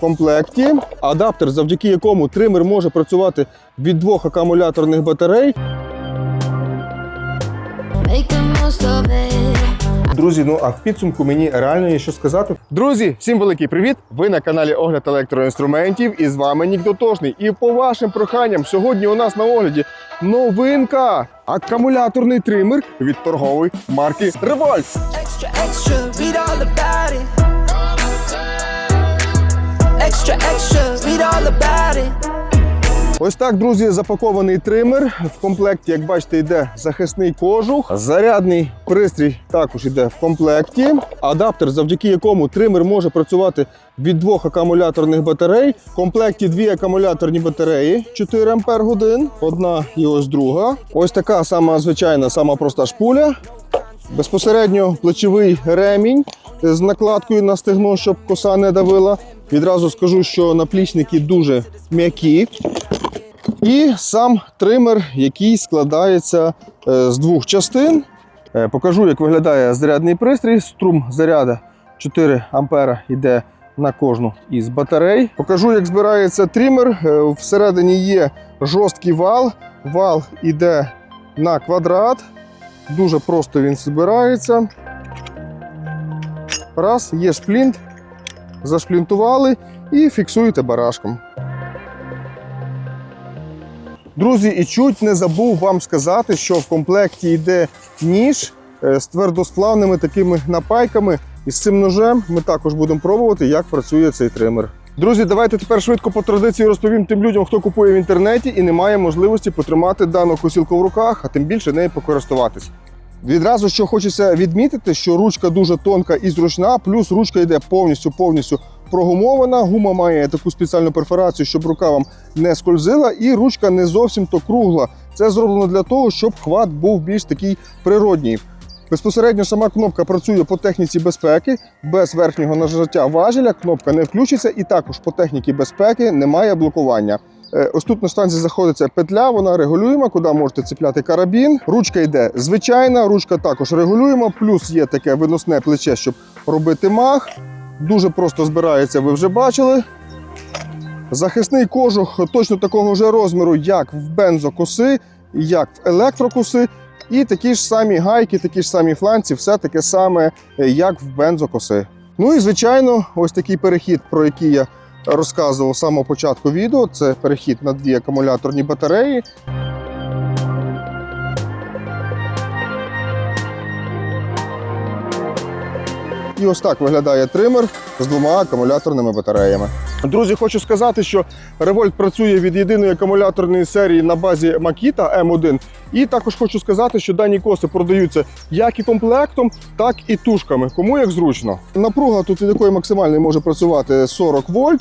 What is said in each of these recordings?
комплекті адаптер, завдяки якому тример може працювати від двох акумуляторних батарей. Друзі, ну а в підсумку мені реально є що сказати. Друзі, всім великий привіт! Ви на каналі Огляд електроінструментів і з вами Нік Дотошний. І по вашим проханням, сьогодні у нас на огляді новинка. Акумуляторний тример від торгової марки Revolt. Extra, extra, read all about it. Extra, extra, read all about it. Ось так, друзі, запакований тример. В комплекті, як бачите, йде захисний кожух. Зарядний пристрій також йде в комплекті. Адаптер, завдяки якому тример може працювати від двох акумуляторних батарей. В комплекті дві акумуляторні батареї 4 Ампер годин. Одна і ось друга. Ось така сама звичайна, сама проста шпуля. Безпосередньо плечовий ремінь з накладкою на стегно, щоб коса не давила. Відразу скажу, що наплічники дуже м'які. І сам тример, який складається е, з двох частин. Е, Покажу, як виглядає зарядний пристрій. Струм заряду 4 ампера йде на кожну із батарей. Покажу, як збирається тример. Е, Всередині є жорсткий вал. Вал йде на квадрат. Дуже просто він збирається. Раз, є шплінт, зашплінтували і фіксуєте барашком. Друзі, і чуть не забув вам сказати, що в комплекті йде ніж е, з твердосплавними такими напайками. І з цим ножем ми також будемо пробувати, як працює цей тример. Друзі, давайте тепер швидко по традиції розповім тим людям, хто купує в інтернеті і не має можливості потримати дану косілку в руках, а тим більше нею покористуватись. Відразу що хочеться відмітити, що ручка дуже тонка і зручна, плюс ручка йде повністю повністю прогумована. Гума має таку спеціальну перфорацію, щоб рука вам не скользила, і ручка не зовсім то кругла. Це зроблено для того, щоб хват був більш такий природній. Безпосередньо сама кнопка працює по техніці безпеки, без верхнього нажаття важеля кнопка не включиться, і також по техніці безпеки немає блокування. Е, Ось тут на станції знаходиться петля, вона регулюєма, куди можете цепляти карабін. Ручка йде звичайна, ручка також регулюєма, плюс є таке виносне плече, щоб робити мах. Дуже просто збирається, ви вже бачили. Захисний кожух точно такого ж розміру, як в бензокоси, як в електрокоси. І такі ж самі гайки, такі ж самі фланці, все таке саме, як в бензокоси. Ну і звичайно, ось такий перехід, про який я розказував з самого початку відео. Це перехід на дві акумуляторні батареї. І ось так виглядає тример з двома акумуляторними батареями. Друзі, хочу сказати, що Revolt працює від єдиної акумуляторної серії на базі Makita M1. І також хочу сказати, що дані коси продаються як і комплектом, так і тушками. Кому як зручно. Напруга тут від якої максимальної може працювати 40 вольт.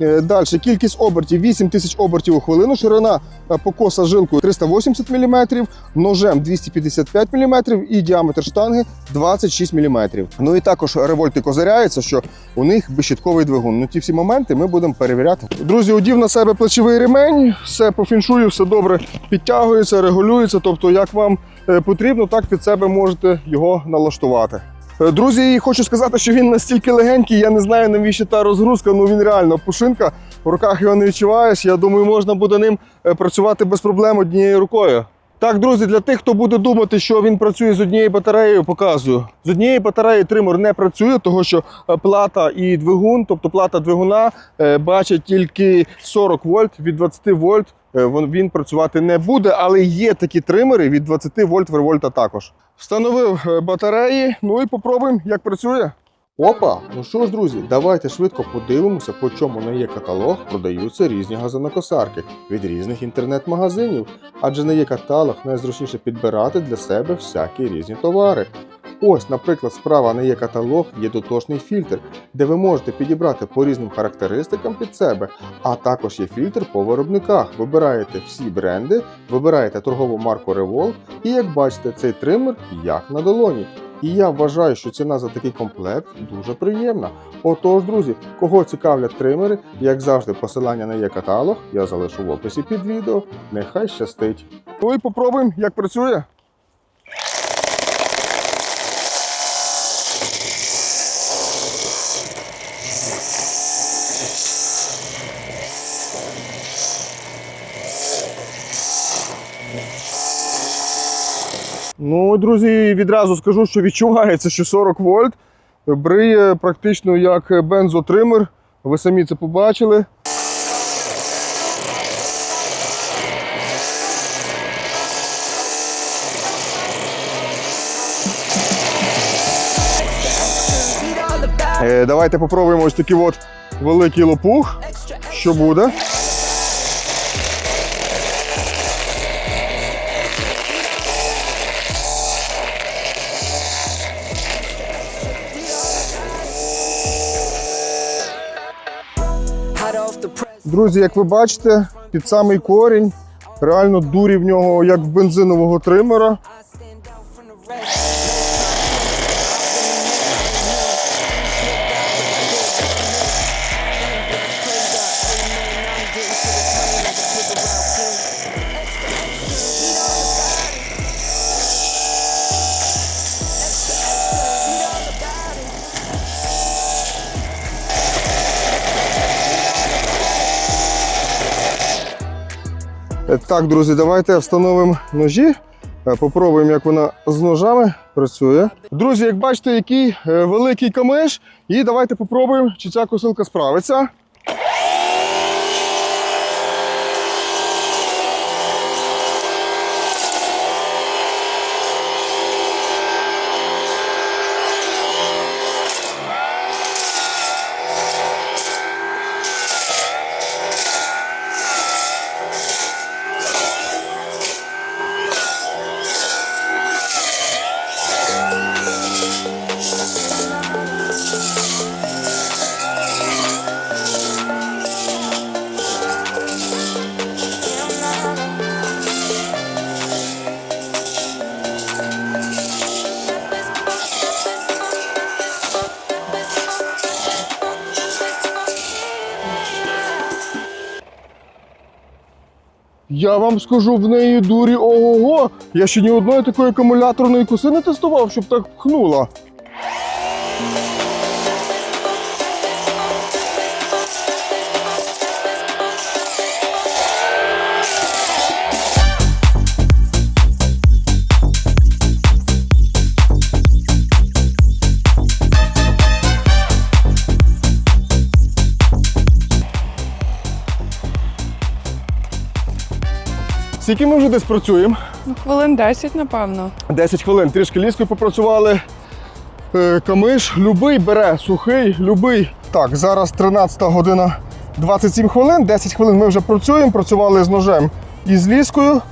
Е, Далі кількість обертів 8000 обертів у хвилину, ширина е, покоса жилкою 380 мм, ножем 255 мм і діаметр штанги 26 мм. Ну і також револьти козиряються, що у них безщітковий двигун. Ну ті всі моменти ми будемо перевіряти. Друзі, одів на себе плечовий ремень, все по фіншую, все добре підтягується, регулюється. Тобто, як вам е, потрібно, так під себе можете його налаштувати. Друзі, хочу сказати, що він настільки легенький, я не знаю, навіщо та розгрузка, ну він реально пушинка. В руках його не відчуваєш. Я думаю, можна буде ним е, працювати без проблем однією рукою. Так, друзі, для тих, хто буде думати, що він працює з однією батареєю, показую. З однієї батареї тример не працює, тому що е, плата і двигун, тобто плата двигуна, е, бачить тільки 40 вольт від 20 вольт. Е, Він працювати не буде, але є такі тримери від 20 вольт вольта також. Встановив е, батареї, ну і попробуємо, як працює. Опа! Ну що ж, друзі, давайте швидко подивимося, по чому на є каталог продаються різні газонокосарки від різних інтернет-магазинів, адже на є каталог найзручніше підбирати для себе всякі різні товари. Ось, наприклад, справа на є каталог є дотошний фільтр, де ви можете підібрати по різним характеристикам під себе, а також є фільтр по виробниках. Вибираєте всі бренди, вибираєте торгову марку Revolt, і як бачите, цей тример як на долоні. І я вважаю, що ціна за такий комплект дуже приємна. Отож, друзі, кого цікавлять тримери, як завжди, посилання на є каталог я залишу в описі під відео. Нехай щастить. Ну і попробуємо, як працює. Ну, друзі, відразу скажу, що відчувається, що 40 вольт бриє практично як бензотример. Ви самі це побачили. Е, давайте попробуємо ось такий от великий лопух. Що буде? Друзі, як ви бачите, під самий корінь. Реально дурі в нього, як в бензинового тримера. Так, друзі, давайте встановимо ножі. Е, Попробуємо, як вона з ножами працює. Друзі, як бачите, який е, великий камиш. І давайте попробуємо, чи ця косилка справиться. Я вам скажу, в неї дурі ого-го. Я ще ні одної такої акумуляторної коси не тестував, щоб так пхнула. Скільки ми вже десь працюємо? Ну, хвилин 10, напевно. 10 хвилин. Трішки ліскою попрацювали. Е, Камиш любий бере, сухий, любий. Так, зараз 13 година 27 хвилин. 10 хвилин ми вже працюємо, працювали з ножем і з ліскою.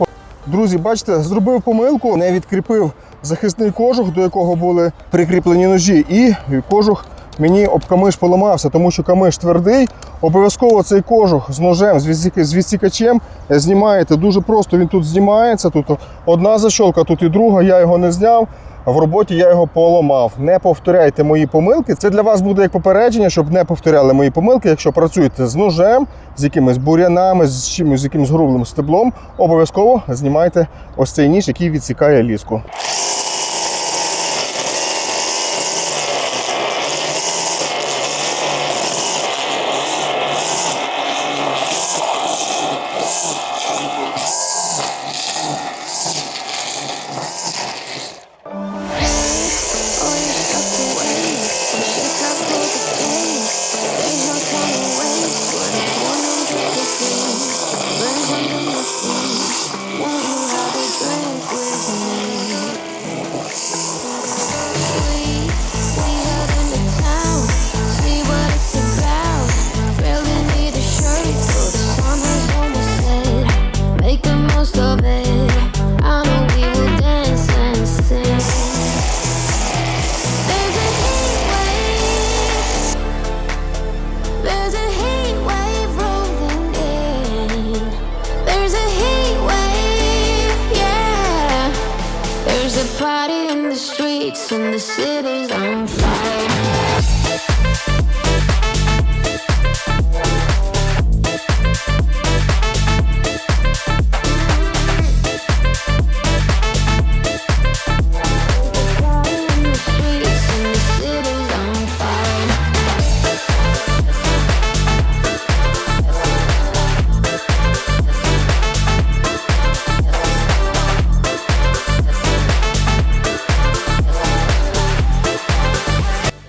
Друзі, бачите, зробив помилку, не відкріпив захисний кожух, до якого були прикріплені ножі, і кожух мені об камиш поламався, тому що камиш твердий. Обов'язково цей кожух з ножем, з відсік- з відсікачем е, знімаєте. Дуже просто він тут знімається. Тут одна защолка, тут і друга. Я його не зняв. В роботі я його поламав. Не повторяйте мої помилки. Це для вас буде як попередження, щоб не повторяли мої помилки. Якщо працюєте з ножем, з якимись бур'янами, з чимось, з якимось грубим стеблом, обов'язково знімайте ось цей ніж, який відсікає ліску.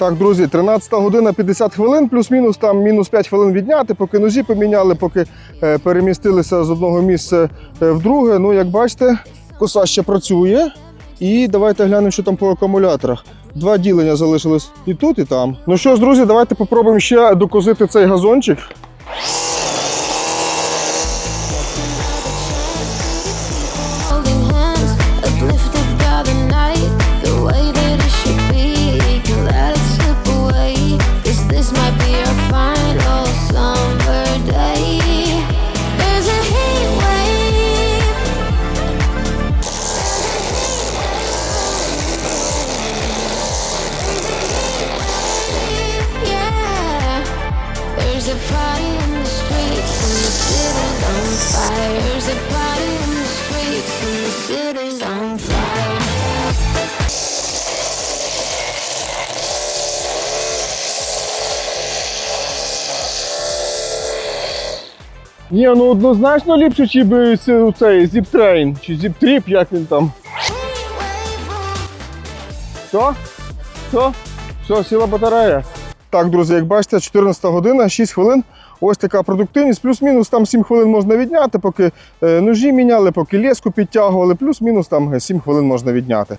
Так, друзі, 13 година 50 хвилин, плюс-мінус там мінус 5 хвилин відняти, поки ножі поміняли, поки е, перемістилися з одного місця е, в друге. Ну, як бачите, коса ще працює. І давайте глянемо, що там по акумуляторах. Два ділення залишилось і тут, і там. Ну що ж, друзі, давайте попробуємо ще докозити цей газончик. Ні, ну однозначно ліпше, чи це- цей зіп-трейн, чи зіп-тріп, як він там. Все? Все? Все, сіла батарея. Так, друзі, як бачите, 14 година, 6 хвилин. Ось така продуктивність. Плюс-мінус там 7 хвилин можна відняти, поки е, ножі міняли, поки леску підтягували, плюс-мінус там е, 7 хвилин можна відняти.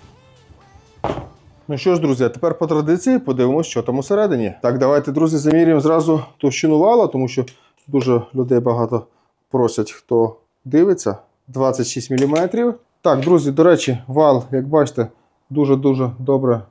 Ну що ж, друзі, тепер по традиції подивимося, що там усередині. Так, давайте, друзі, замірюємо зразу товщину вала, тому що дуже людей багато просять, хто дивиться. 26 мм. Так, друзі, до речі, вал, як бачите, дуже-дуже добре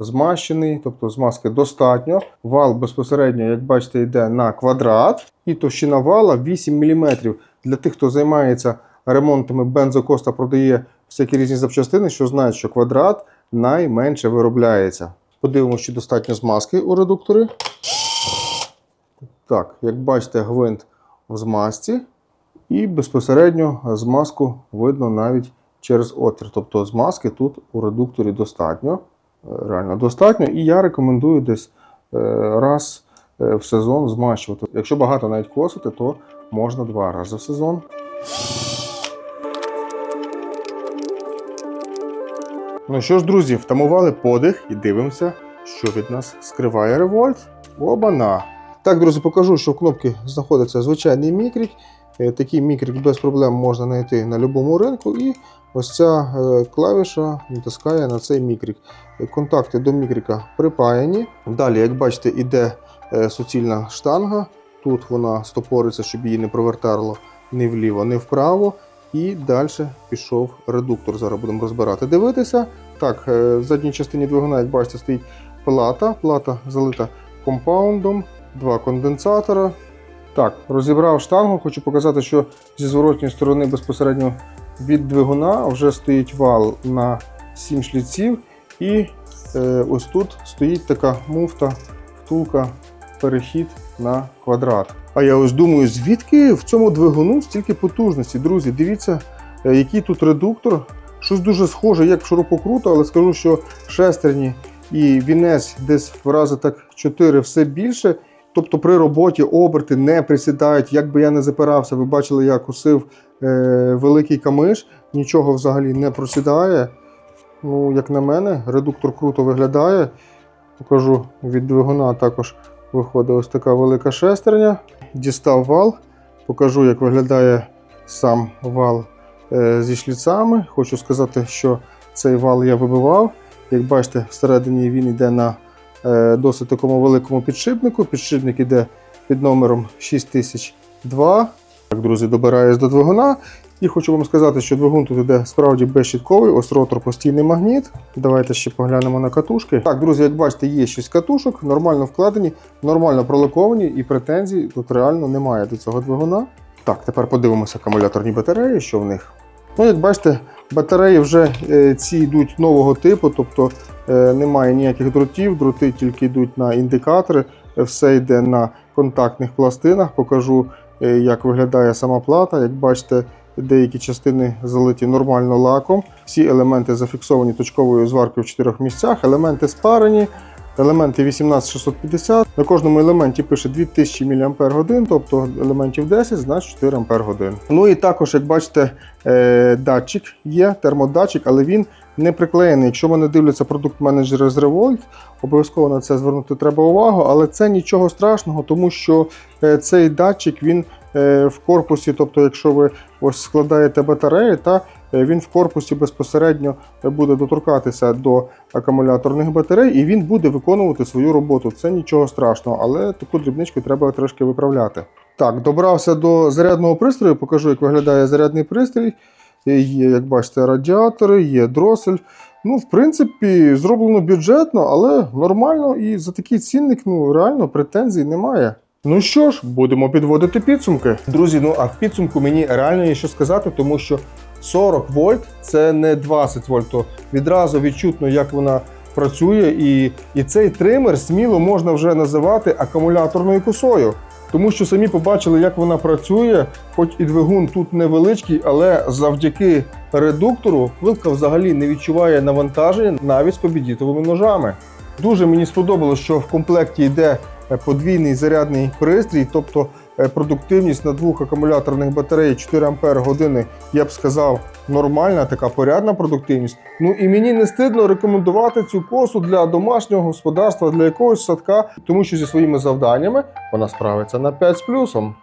змащений, тобто змазки достатньо. Вал безпосередньо, як бачите, йде на квадрат, і товщина вала 8 мм. Для тих, хто займається ремонтами, бензокоста продає всякі різні запчастини, що знають, що квадрат найменше виробляється. Подивимося, чи достатньо змазки у редукторі. Так, як бачите, гвинт в змазці, і безпосередньо змазку видно навіть через отвір. Тобто змазки тут у редукторі достатньо, е, реально достатньо. І я рекомендую десь е, раз е, в сезон змащувати. Якщо багато навіть косити, то можна два рази в сезон. Ну що ж, друзі, втамували подих і дивимося, що від нас скриває револьт. Оба-на! Так, друзі, покажу, що в кнопці знаходиться звичайний мікрік. Е, Такий мікрік без проблем можна знайти на будь-якому ринку. І ось ця е, клавіша натискає на цей мікрік. Е, Контакти до мікріка припаяні. Далі, як бачите, іде е, суцільна штанга. Тут вона стопориться, щоб її не провертало ні вліво, ні вправо. І далі пішов редуктор. Зараз будемо розбирати. Дивитися. Так, в задній частині двигуна, як бачите, стоїть плата. Плата залита компаундом, два конденсатора. Так, розібрав штангу. Хочу показати, що зі зворотньої сторони безпосередньо від двигуна вже стоїть вал на 7 шліців. І е, ось тут стоїть така муфта, втулка, перехід на квадрат. А я ось думаю, звідки в цьому двигуну стільки потужності? Друзі, дивіться, е, який тут редуктор. Щось дуже схоже, як в шурупокруту, але скажу, що шестерні і вінець десь в рази так 4 все більше. Тобто при роботі оберти не присідають. Як би я не запирався, ви бачили, я косив е, великий камиш, нічого взагалі не просідає. Ну, як на мене, редуктор круто виглядає. Покажу від двигуна також виходить ось така велика шестерня. Дістав вал, покажу, як виглядає сам вал е, зі шліцами. Хочу сказати, що цей вал я вибивав. Як бачите, всередині він йде на досить такому великому підшипнику. Підшипник йде під номером 6002. Так, друзі, добираюсь до двигуна. І хочу вам сказати, що двигун тут іде справді безщітковий, ось ротор постійний магніт. Давайте ще поглянемо на катушки. Так, друзі, як бачите, є 6 катушок, нормально вкладені, нормально пролаковані і претензій тут реально немає до цього двигуна. Так, тепер подивимося акумуляторні батареї, що в них. Ну, як бачите, батареї вже е, ці йдуть нового типу, тобто е, немає ніяких дротів, дроти тільки йдуть на індикатори, все йде на контактних пластинах. Покажу, е, як виглядає сама плата. Як бачите, деякі частини залиті нормально лаком. Всі елементи зафіксовані точковою зваркою в чотирьох місцях, елементи спарені. Елементи 18650. На кожному елементі пише 2000 мАч, тобто елементів 10, значить 4 Ампер годин. Ну і також, як бачите, е, датчик є, термодатчик, але він не приклеєний. Якщо вони дивляться продукт менеджери з Revolt, обов'язково на це звернути треба увагу, але це нічого страшного, тому що е, цей датчик він е, в корпусі, тобто, якщо ви ось складаєте батареї, та він в корпусі безпосередньо буде доторкатися до акумуляторних батарей, і він буде виконувати свою роботу. Це нічого страшного, але таку дрібничку треба трошки виправляти. Так, добрався до зарядного пристрою, покажу, як виглядає зарядний пристрій. Є, як бачите, радіатори, є дросель. Ну, в принципі, зроблено бюджетно, але нормально і за такий цінник ну, реально претензій немає. Ну що ж, будемо підводити підсумки. Друзі, ну а в підсумку мені реально є що сказати, тому що 40 вольт це не 20 вольт. То відразу відчутно, як вона працює, і, і цей тример сміло можна вже називати акумуляторною косою. Тому що самі побачили, як вона працює, хоч і двигун тут невеличкий, але завдяки редуктору вилка взагалі не відчуває навантаження навіть з побідітовими ножами. Дуже мені сподобалось, що в комплекті йде подвійний зарядний пристрій, тобто продуктивність на двох акумуляторних батареї 4 Ампер години, я б сказав, нормальна, така порядна продуктивність. Ну і мені не стидно рекомендувати цю косу для домашнього господарства, для якогось садка, тому що зі своїми завданнями вона справиться на 5 з плюсом.